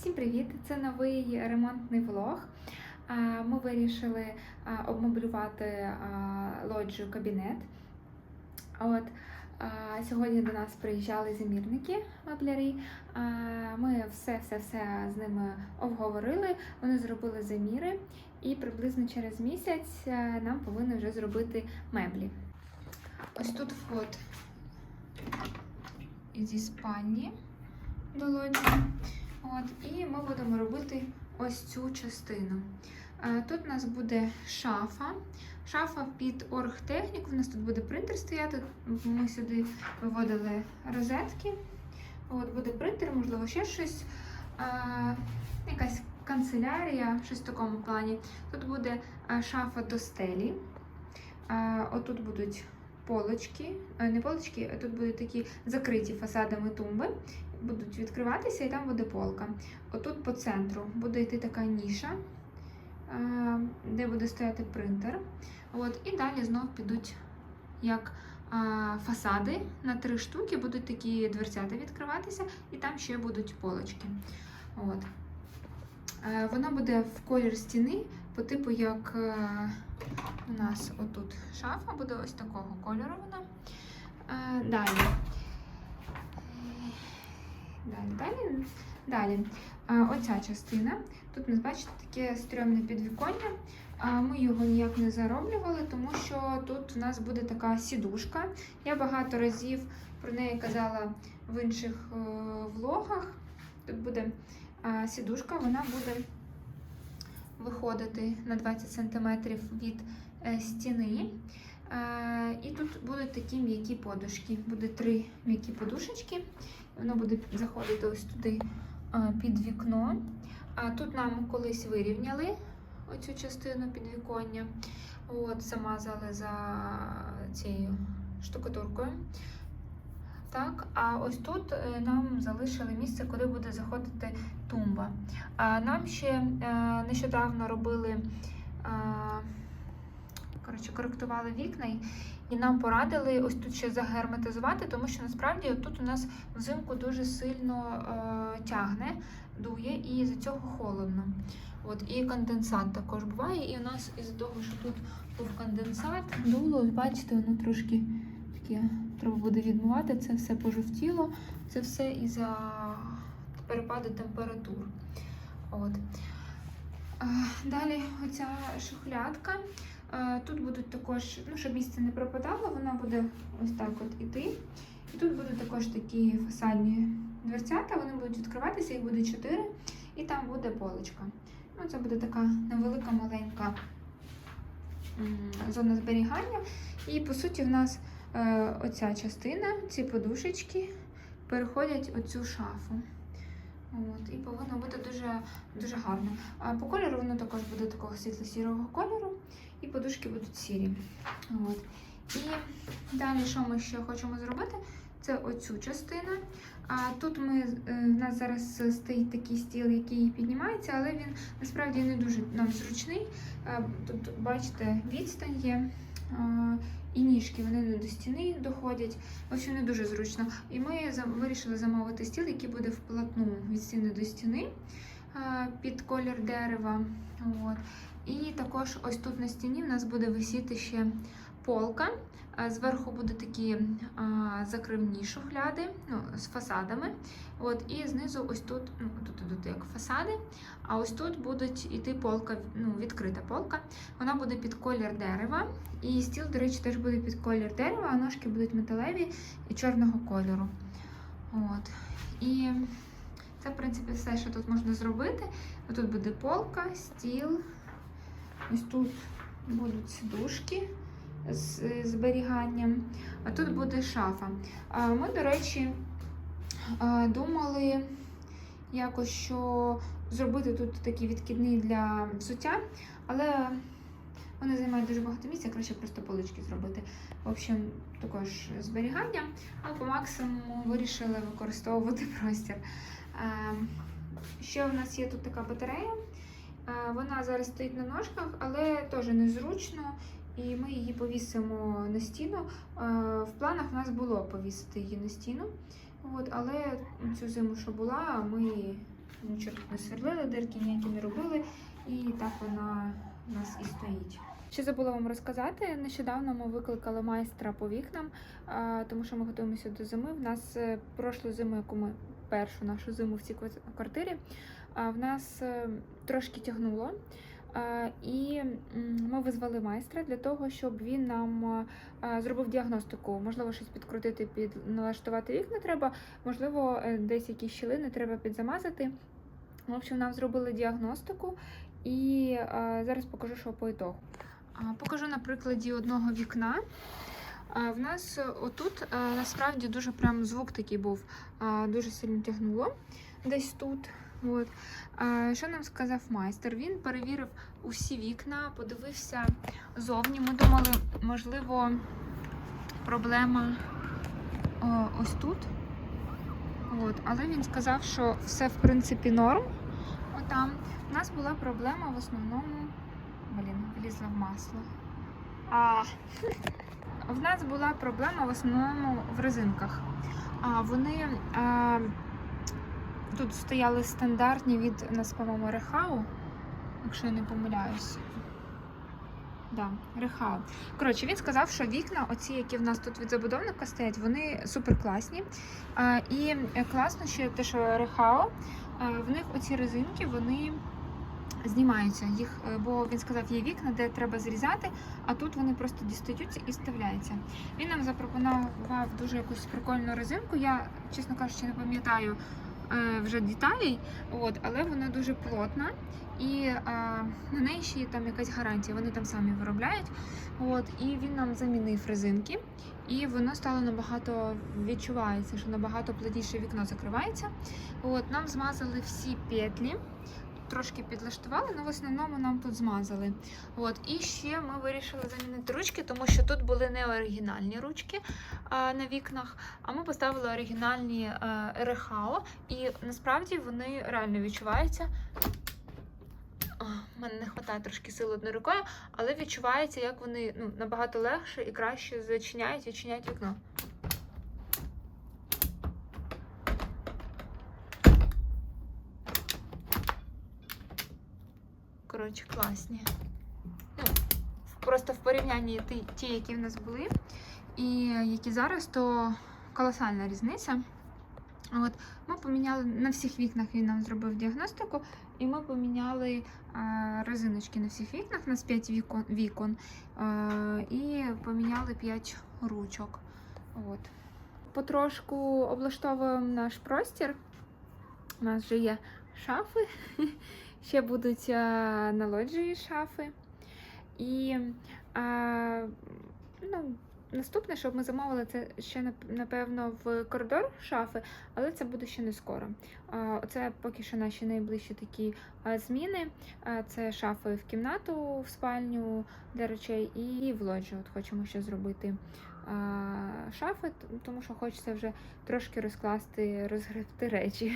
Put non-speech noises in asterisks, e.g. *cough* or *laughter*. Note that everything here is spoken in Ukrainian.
Всім привіт! Це новий ремонтний влог. Ми вирішили обмоблювати лоджію кабінет. От сьогодні до нас приїжджали замірники меблярі. Ми все-все-все з ними обговорили. Вони зробили заміри, і приблизно через місяць нам повинні вже зробити меблі. Ось тут вход зі спальні до лоджії. От, і ми будемо робити ось цю частину. Е, Тут у нас буде шафа. Шафа під оргтехніку. У нас тут буде принтер стояти. Ми сюди виводили розетки. От, буде принтер, можливо, ще щось. Е, Якась канцелярія, щось в такому плані. Тут буде е, шафа до стелі. Отут будуть полочки, не полочки, а тут будуть такі закриті фасадами тумби будуть відкриватися, і там буде полка. Отут по центру буде йти така ніша, е, де буде стояти принтер. От, і далі знов підуть як е, фасади на три штуки, будуть такі дверцята відкриватися, і там ще будуть полочки. От. Е, Вона буде в колір стіни, по типу, як у нас отут шафа, буде ось такого кольору вона. Далі. Далі, далі. Далі. Оця частина. Тут у бачите, таке стрьомне підвіконня. Ми його ніяк не зароблювали, тому що тут у нас буде така сідушка. Я багато разів про неї казала в інших е, влогах. Тут буде сідушка, вона буде виходити на 20 см від е, стіни. Е, і тут будуть такі м'які подушки. Буде три м'які подушечки. Воно буде заходити ось туди а, під вікно. А тут нам колись вирівняли оцю частину підвіконня. От, замазали за цією штукатуркою. Так, а ось тут е, нам залишили місце, куди буде заходити тумба. А нам ще е, нещодавно робили, е, коротше, коректували вікна. і- і нам порадили ось тут ще загерметизувати, тому що насправді тут у нас взимку дуже сильно е, тягне, дує, і з цього холодно. От, і конденсат також буває. І у нас із того, що тут був конденсат, дуло, ось бачите, воно трошки таке треба буде відмивати. Це все пожовтіло, це все із-за перепаду температур. От. Е, Далі оця шухлядка. Тут будуть також, ну, щоб місце не пропадало, вона буде ось так от іти. І тут будуть також такі фасадні дверцята, вони будуть відкриватися, їх буде 4, і там буде полочка. Ну, Це буде така невелика маленька зона зберігання. І по суті, в нас е, оця частина, ці подушечки переходять оцю шафу. От, і повинно бути дуже, дуже гарно. А по кольору воно також буде такого світло-сірого кольору, і подушки будуть сірі. От. І далі, що ми ще хочемо зробити, це оцю частину. А тут ми, е, в нас зараз стоїть такий стіл, який піднімається, але він насправді не дуже нам зручний. Тут, бачите, відстань є. І ніжки вони не до стіни доходять. В общем, не дуже зручно. І ми вирішили замовити стіл, який буде вплотну від стіни до стіни під колір дерева. От. І також ось тут на стіні в нас буде висіти ще полка. Зверху будуть такі а, закривні шухляди ну, з фасадами. От, і знизу ось тут, ну, тут ідуть як фасади, а ось тут будуть іти полка, ну, відкрита полка. Вона буде під колір дерева. І стіл, до речі, теж буде під колір дерева, а ножки будуть металеві і чорного кольору. От. І це, в принципі, все, що тут можна зробити. Тут буде полка, стіл. Ось тут будуть сидушки з зберіганням, а тут буде шафа. Ми, до речі, думали якось, що зробити тут такий відкидний для взуття, але вони займають дуже багато місця, краще просто полички зробити. В общем, також зберігання, а по максимуму вирішили використовувати *laughs* простір. Ще у нас є тут така батарея. Е, Вона зараз стоїть на ножках, але теж незручно, і ми її повісимо на стіну. Е, В планах у нас було повісити її на стіну, от, але цю зиму, що була, ми нічого не сверлили, дирки ніякі не робили, і так вона у нас і стоїть. Ще забула вам розказати. Нещодавно ми викликали майстра по вікнам, тому що ми готуємося до зими. В нас е, прошлу зиму, яку ми першу нашу зиму в цій квартирі, в нас е, трошки тягнуло. І ми визвали майстра для того, щоб він нам зробив діагностику. Можливо, щось підкрутити, під налаштувати вікна треба, можливо, е, десь якісь щілини треба підзамазати. В общем, нам зробили діагностику, і зараз покажу, що по ітогу. Покажу на прикладі одного вікна. В нас е, отут е, насправді дуже прям звук такий був, дуже сильно тягнуло десь тут. От. А, Що нам сказав майстер? Він перевірив усі вікна, подивився зовні. Ми думали, можливо, проблема о, ось тут. От. Але він сказав, що все в принципі норм. Отам. У нас була проблема в основному. Блін, влізла в масло. А. *laughs* В нас була проблема в основному в резинках. А, вони а, тут стояли стандартні від нас, Рехау, якщо я не помиляюсь. Да, Рехау. Коротше, він сказав, що вікна, оці, які в нас тут від забудовника стоять, вони супер класні. І класно ще те, що Рехау, в них оці резинки, вони знімаються. Їх, е, бо він сказав, є вікна, де треба зрізати, а тут вони просто дістаються і вставляються. Він нам запропонував дуже якусь прикольну резинку. Я, чесно кажучи, не пам'ятаю вже деталей, от, але вона дуже плотна. І е, на неї ще є там якась гарантія, вони там самі виробляють. От, і він нам замінив резинки, і воно стало набагато відчувається, що набагато плотніше вікно закривається. От, нам змазали всі петлі, трошки підлаштували, але в основному нам тут змазали. От, і ще ми вирішили замінити ручки, тому що тут були не оригінальні ручки а, на вікнах, а ми поставили оригінальні Рехао, і насправді вони реально відчуваються. У мене не вистачає трошки сил одною рукою, але відчувається, як вони ну, набагато легше і краще зачиняють і відчиняють вікно. Коротше, класні. Ну, просто в порівнянні ті, які в нас були, і які зараз, то колосальна різниця. От, ми поміняли на всіх вікнах він нам зробив діагностику, і ми поміняли е, резиночки на всіх вікнах, у нас 5 вікон, вікон е, і поміняли 5 ручок. От. Потрошку облаштовуємо наш простір. У нас вже є шафи, *laughs* ще будуть е, на лоджії шафи. І ну, Наступне, що ми замовили, це ще напевно в коридор шафи, але це буде ще не скоро. А, Це поки що наші найближчі такі зміни. Це шафи в кімнату, в спальню для речей і в лоджію. От хочемо ще зробити шафи, тому що хочеться вже трошки розкласти, розгребти речі.